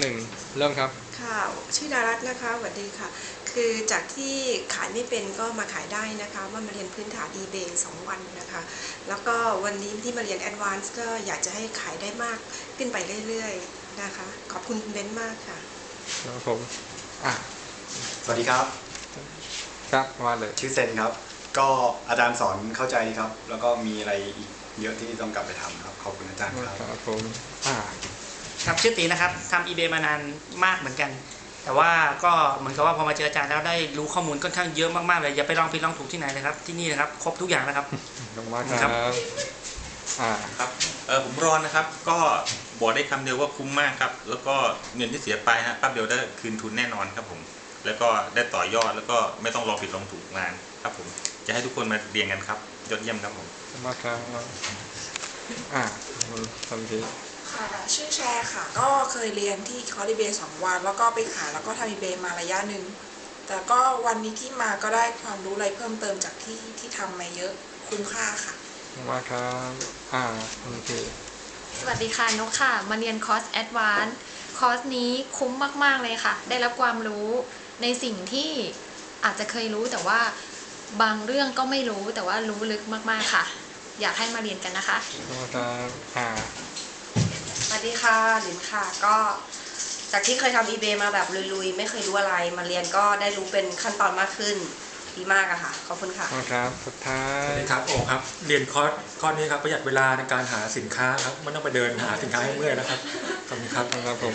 หนึ่งเริ่มครับ ค่ะชื่อดารัตน์นะคะสวัสดีค่ะ คือจากที่ขายไม่เป็นก็มาขายได้นะคะ ว่ามาเรียนพื้นฐาน eBay สองวันนะคะ แล้วก็วันนี้ที่มาเรียน Advance ก็อยากจะให้ขายได้มากขึ้นไปเรื่อยๆนะคะ ขอบคุณคุณเบนซ์มากค่ะครับผมอะสวัสดีครับ ครับมาเลยชื่อเซนครับ ก็อาจารย์สอนเข้าใจครับ แล้วก็มีอะไรอีกเยอะที่ต้องกลับไปทำครับ ขอบคุณอาจารย์ครับครับผมอ่า ครับชื่อตีนะครับทำ eBay มานานมากเหมือนกัน แต่ว่าก็เหมือนกับว่าพอมาเจออาจารย์แล้วได้รู้ข้อมูลค่อนข้างเยอะมากๆเลยอย่าไปลองผิดลองถูกที่ไหนเลยครับที่นี่นะครับครบทุกอย่างนะครับลงมาคครัรับบอ่าครับเออผมรอนนะครับ ก็บอกได้คำเดียวว่าคุ้มมากครับ แล้วก็เงินที่เสียไปฮะแป๊บเดียวได้คืนทุนแน่นอนครับผม แล้วก็ได้ต่อยอดแล้วก็ไม่ต้องรอผิดลองถูกงานครับผมจะให้ทุกคนมาเรียนกันครับยอดเยี่ยมครับผมลงมาครับอ่าทำที ค่ะชื่อแชร์ค่ะ ก็เคยเรียนที่คอร์ดิเบย์สองวัน แล้วก็ไปขายแล้วก็ทำอีเบย์มาระยะหนึ่งแต่ก็วันนี้ที่มาก็ได้ความรู้อะไรเพิ่มเติมจากที่ที่ทำมาเยอะคุ้มค่าค่ะลงมาครับอ่าทำทีสวัสดีค่ะนกค่ะ มาเรียนคอร์สแอดวานซ์คอร์สนี้คุ้มมาก ๆ เลยค่ะ ได้รับความรู้ในสิ่งที่อาจจะเคยรู้แต่ว่าบางเรื่องก็ไม่รู้แต่ว่ารู้ลึกมาก ๆ ค่ะ อยากให้มาเรียนกันนะคะลงมาครับอ่า สวัสดีค่ะหลินค่ะก็จากที่เคยทำ eBay มาแบบลุยๆ ไม่เคยรู้อะไร มาเรียนก็ได้รู้เป็นขั้นตอนมากขึ้น ดีมากอะค่ะ ขอบคุณค่ะลงมาครับสุดท้ายสวัสดีครับโอครับ เรียนคอร์สคอร์สนี้ครับประหยัดเวลาในการหาสินค้าครับไม่ต้องไปเดินหาสินค้าให้เมื่อยนะครับขอบคุณครับ ครับผม